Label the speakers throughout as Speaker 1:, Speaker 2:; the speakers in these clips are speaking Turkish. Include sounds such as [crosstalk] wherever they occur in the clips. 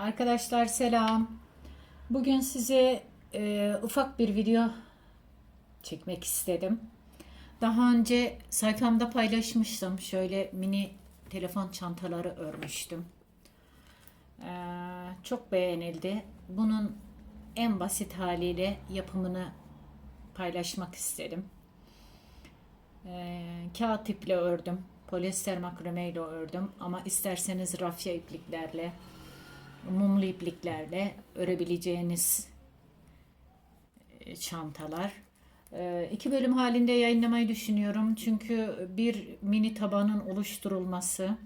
Speaker 1: Arkadaşlar selam. Bugün size e, ufak bir video çekmek istedim. Daha önce sayfamda paylaşmıştım. Şöyle mini telefon çantaları örmüştüm. E, çok beğenildi. Bunun en basit haliyle yapımını paylaşmak istedim. E, kağıt iple ördüm. Polyester makrame ile ördüm. Ama isterseniz rafya ipliklerle mumlu ipliklerle örebileceğiniz e, çantalar. E, iki bölüm halinde yayınlamayı düşünüyorum. Çünkü bir mini tabanın oluşturulması,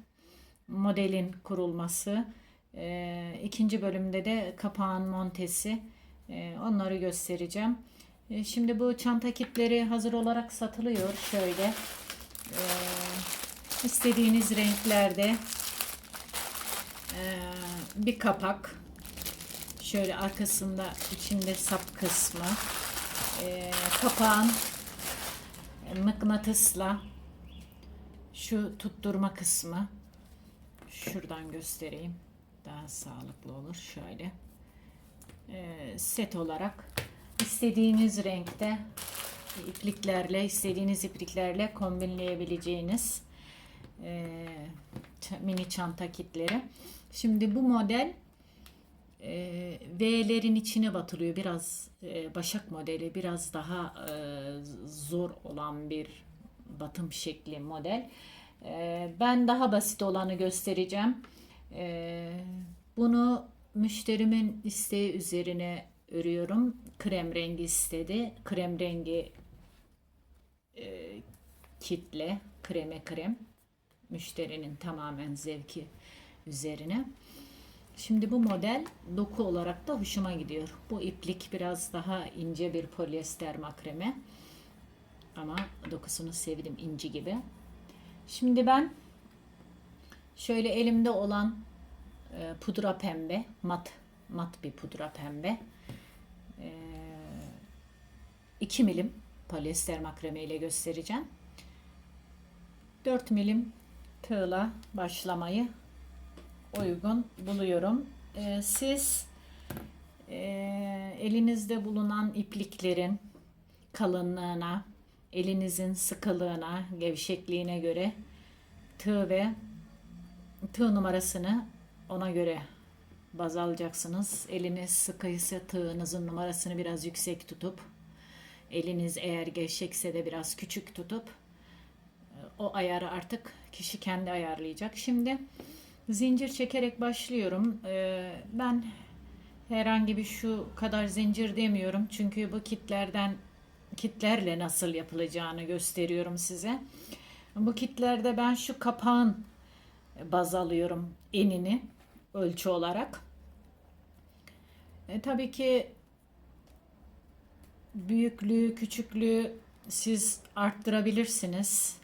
Speaker 1: modelin kurulması, e, ikinci bölümde de kapağın montesi, onları göstereceğim. Şimdi bu çanta kitleri hazır olarak satılıyor. Şöyle istediğiniz renklerde bir kapak. Şöyle arkasında içinde sap kısmı. E, kapağın mıknatısla şu tutturma kısmı. Şuradan göstereyim. Daha sağlıklı olur. Şöyle. E, set olarak istediğiniz renkte ipliklerle, istediğiniz ipliklerle kombinleyebileceğiniz e, mini çanta kitleri. Şimdi bu model e, V'lerin içine batılıyor. Biraz e, Başak modeli biraz daha e, zor olan bir batım şekli model. E, ben daha basit olanı göstereceğim. E, bunu müşterimin isteği üzerine örüyorum. Krem rengi istedi. Krem rengi e, kitle, kreme krem. Müşterinin tamamen zevki üzerine. Şimdi bu model doku olarak da hoşuma gidiyor. Bu iplik biraz daha ince bir polyester makreme. Ama dokusunu sevdim inci gibi. Şimdi ben şöyle elimde olan e, pudra pembe, mat mat bir pudra pembe. E, 2 milim polyester makreme ile göstereceğim. 4 milim tığla başlamayı uygun buluyorum. Ee, siz e, elinizde bulunan ipliklerin kalınlığına, elinizin sıkılığına, gevşekliğine göre tığ ve tığ numarasını ona göre baz alacaksınız. Eliniz sıkıysa tığınızın numarasını biraz yüksek tutup eliniz eğer gevşekse de biraz küçük tutup o ayarı artık kişi kendi ayarlayacak. Şimdi zincir çekerek başlıyorum. Ee, ben herhangi bir şu kadar zincir demiyorum. Çünkü bu kitlerden kitlerle nasıl yapılacağını gösteriyorum size. Bu kitlerde ben şu kapağın baz alıyorum enini ölçü olarak. E, tabii ki büyüklüğü, küçüklüğü siz arttırabilirsiniz.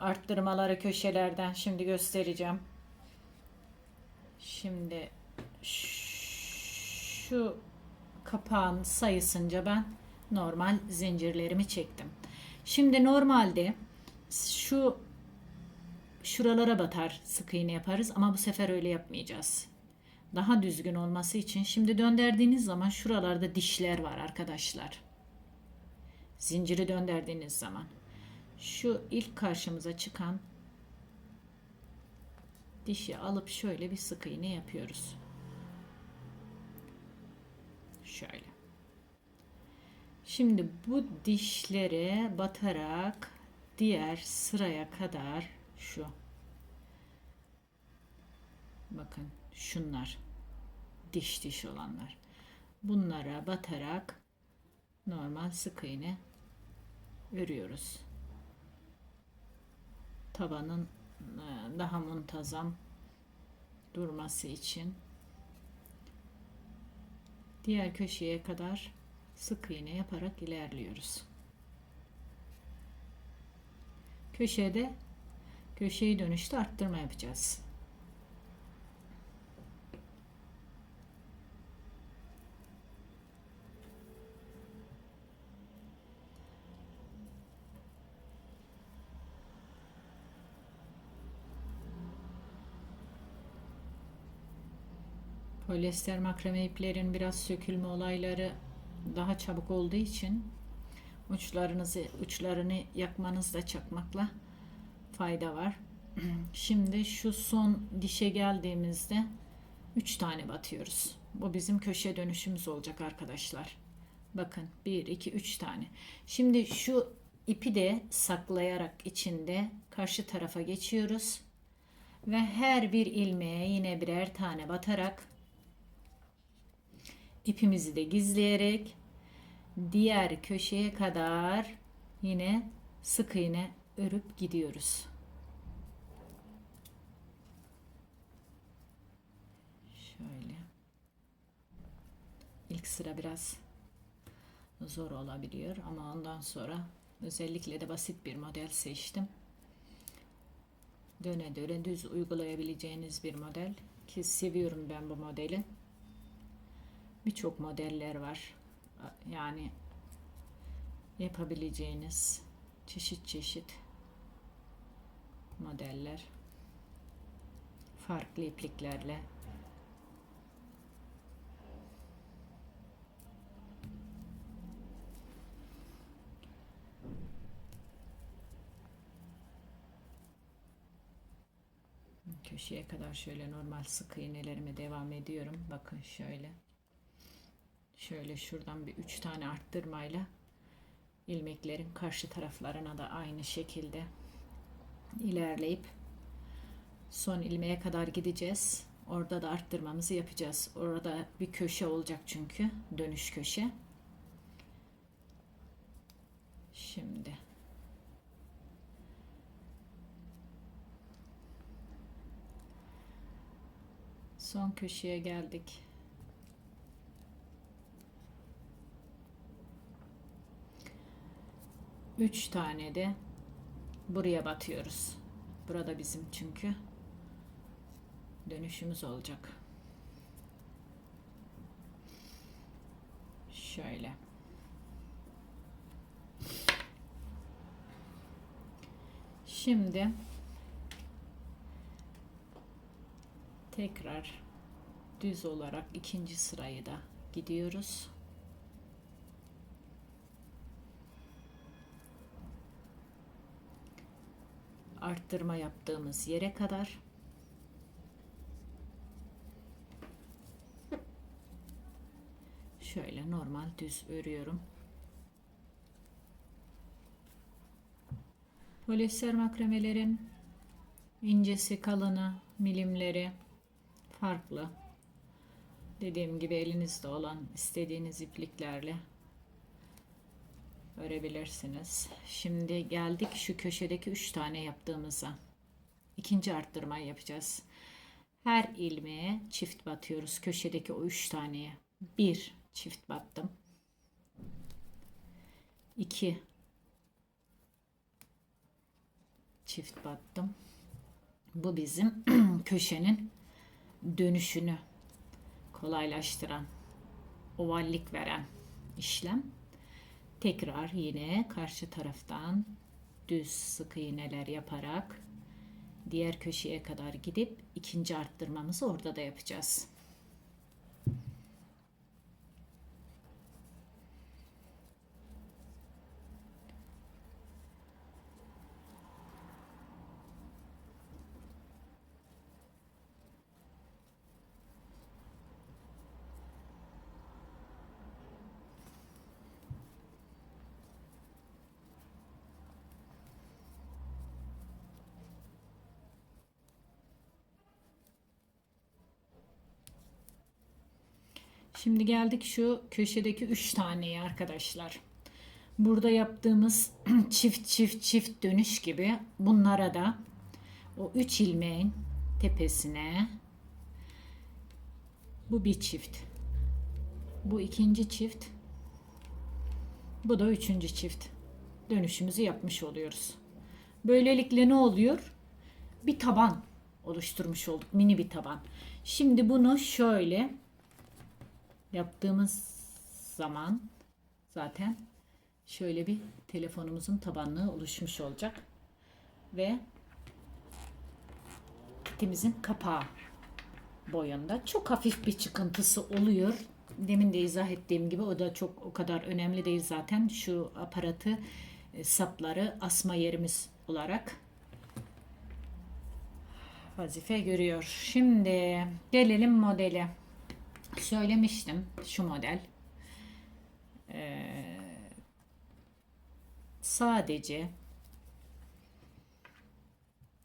Speaker 1: Arttırmaları köşelerden şimdi göstereceğim. Şimdi şu kapağın sayısınca ben normal zincirlerimi çektim. Şimdi normalde şu şuralara batar sık iğne yaparız ama bu sefer öyle yapmayacağız. Daha düzgün olması için şimdi döndürdüğünüz zaman şuralarda dişler var arkadaşlar. Zinciri döndürdüğünüz zaman şu ilk karşımıza çıkan dişi alıp şöyle bir sık iğne yapıyoruz. Şöyle. Şimdi bu dişlere batarak diğer sıraya kadar şu bakın şunlar diş diş olanlar bunlara batarak normal sık iğne örüyoruz tabanın daha muntazam durması için diğer köşeye kadar sık iğne yaparak ilerliyoruz. Köşede köşeyi dönüşte arttırma yapacağız. Polyester makrame iplerin biraz sökülme olayları daha çabuk olduğu için uçlarınızı uçlarını yakmanızda çakmakla fayda var. [clears throat] Şimdi şu son dişe geldiğimizde 3 tane batıyoruz. Bu bizim köşe dönüşümüz olacak arkadaşlar. Bakın 1 2 3 tane. Şimdi şu ipi de saklayarak içinde karşı tarafa geçiyoruz. Ve her bir ilmeğe yine birer tane batarak ipimizi de gizleyerek diğer köşeye kadar yine sık iğne örüp gidiyoruz. Şöyle. İlk sıra biraz zor olabiliyor ama ondan sonra özellikle de basit bir model seçtim. Döne döne düz uygulayabileceğiniz bir model ki seviyorum ben bu modeli. Birçok modeller var. Yani yapabileceğiniz çeşit çeşit modeller farklı ipliklerle köşeye kadar şöyle normal sık iğnelerime devam ediyorum. Bakın şöyle. Şöyle şuradan bir üç tane arttırmayla ilmeklerin karşı taraflarına da aynı şekilde ilerleyip son ilmeğe kadar gideceğiz. Orada da arttırmamızı yapacağız. Orada bir köşe olacak çünkü. Dönüş köşe. Şimdi son köşeye geldik. Üç tane de buraya batıyoruz. Burada bizim çünkü dönüşümüz olacak. Şöyle. Şimdi tekrar düz olarak ikinci sırayı da gidiyoruz. Arttırma yaptığımız yere kadar şöyle normal düz örüyorum. Polyester makremelerin incesi, kalını, milimleri farklı. Dediğim gibi elinizde olan istediğiniz ipliklerle örebilirsiniz. Şimdi geldik şu köşedeki 3 tane yaptığımıza. İkinci arttırmayı yapacağız. Her ilmeğe çift batıyoruz. Köşedeki o 3 taneye. 1 çift battım. 2 çift battım. Bu bizim [clears throat] köşenin dönüşünü kolaylaştıran, ovallik veren işlem. Tekrar yine karşı taraftan düz sık iğneler yaparak diğer köşeye kadar gidip ikinci arttırmamızı orada da yapacağız. Şimdi geldik şu köşedeki 3 taneye arkadaşlar. Burada yaptığımız [clears throat] çift çift çift dönüş gibi bunlara da o 3 ilmeğin tepesine bu bir çift. Bu ikinci çift. Bu da üçüncü çift. Dönüşümüzü yapmış oluyoruz. Böylelikle ne oluyor? Bir taban oluşturmuş olduk. Mini bir taban. Şimdi bunu şöyle yaptığımız zaman zaten şöyle bir telefonumuzun tabanlığı oluşmuş olacak. Ve kitimizin kapağı boyunda. Çok hafif bir çıkıntısı oluyor. Demin de izah ettiğim gibi o da çok o kadar önemli değil zaten. Şu aparatı e, sapları asma yerimiz olarak vazife görüyor. Şimdi gelelim modele. Söylemiştim şu model. Ee, sadece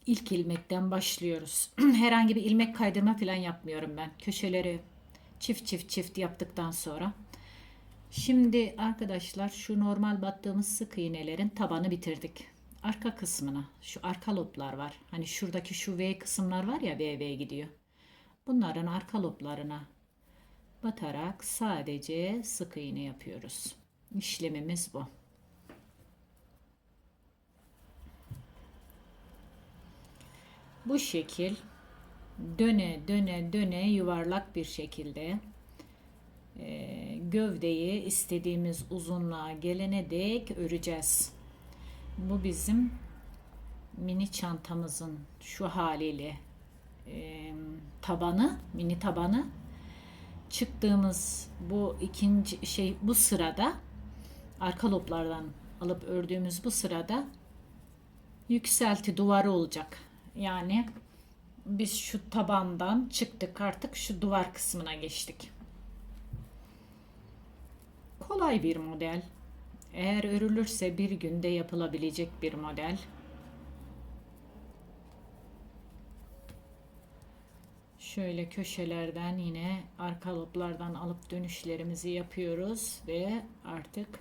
Speaker 1: ilk ilmekten başlıyoruz. [clears throat] Herhangi bir ilmek kaydırma falan yapmıyorum ben. Köşeleri çift çift çift yaptıktan sonra. Şimdi arkadaşlar şu normal battığımız sık iğnelerin tabanı bitirdik. Arka kısmına şu arka loplar var. Hani şuradaki şu V kısımlar var ya V V gidiyor. Bunların arka loplarına batarak sadece sık iğne yapıyoruz. İşlemimiz bu. Bu şekil döne döne döne yuvarlak bir şekilde e, gövdeyi istediğimiz uzunluğa gelene dek öreceğiz. Bu bizim mini çantamızın şu haliyle e, tabanı, mini tabanı. Çıktığımız bu ikinci şey bu sırada arka loplardan alıp ördüğümüz bu sırada yükselti duvarı olacak. Yani biz şu tabandan çıktık artık şu duvar kısmına geçtik. Kolay bir model. Eğer örülürse bir günde yapılabilecek bir model. Şöyle köşelerden yine arka loblardan alıp dönüşlerimizi yapıyoruz ve artık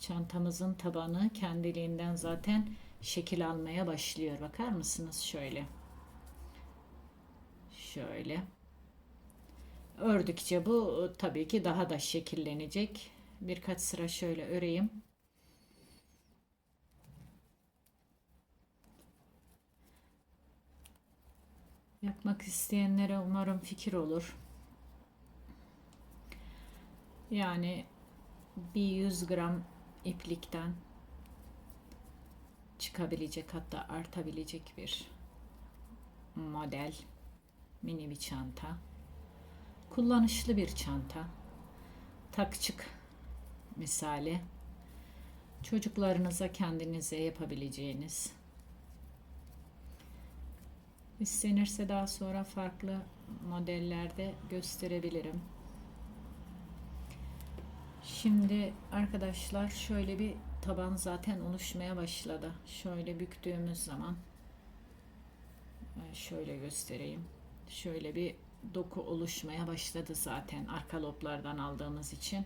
Speaker 1: çantamızın tabanı kendiliğinden zaten şekil almaya başlıyor. Bakar mısınız şöyle? Şöyle. Ördükçe bu tabii ki daha da şekillenecek. Birkaç sıra şöyle öreyim. Yapmak isteyenlere umarım fikir olur. Yani bir 100 gram iplikten çıkabilecek hatta artabilecek bir model. Mini bir çanta. Kullanışlı bir çanta. Takçık misali. Çocuklarınıza kendinize yapabileceğiniz istenirse daha sonra farklı modellerde gösterebilirim şimdi arkadaşlar şöyle bir taban zaten oluşmaya başladı. Şöyle büktüğümüz zaman şöyle göstereyim. Şöyle bir doku oluşmaya başladı zaten arka loblardan aldığımız için.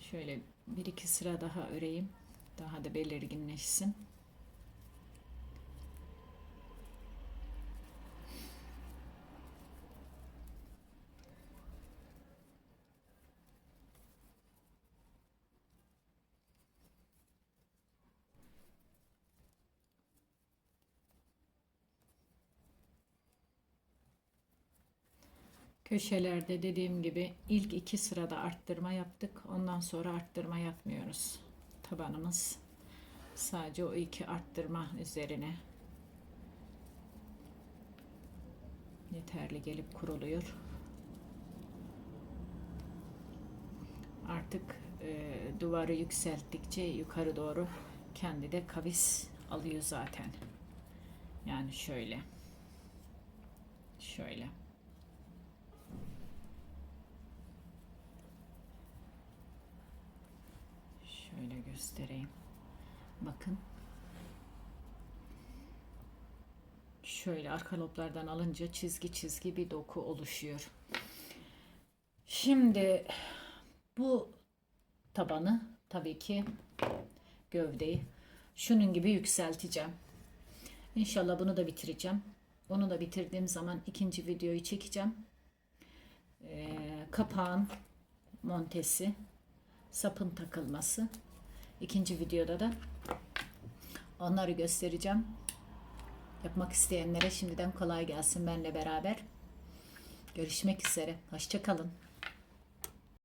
Speaker 1: Şöyle bir iki sıra daha öreyim. Daha da belirginleşsin. Köşelerde dediğim gibi ilk iki sırada arttırma yaptık. Ondan sonra arttırma yapmıyoruz. Tabanımız sadece o iki arttırma üzerine yeterli gelip kuruluyor. Artık e, duvarı yükselttikçe yukarı doğru kendi de kavis alıyor zaten. Yani şöyle. Şöyle. Şöyle göstereyim. Bakın. Şöyle arka loblardan alınca çizgi çizgi bir doku oluşuyor. Şimdi bu tabanı tabii ki gövdeyi şunun gibi yükselteceğim. İnşallah bunu da bitireceğim. Onu da bitirdiğim zaman ikinci videoyu çekeceğim. Ee, kapağın montesi, sapın takılması. İkinci videoda da onları göstereceğim. Yapmak isteyenlere şimdiden kolay gelsin benle beraber. Görüşmek üzere. Hoşçakalın.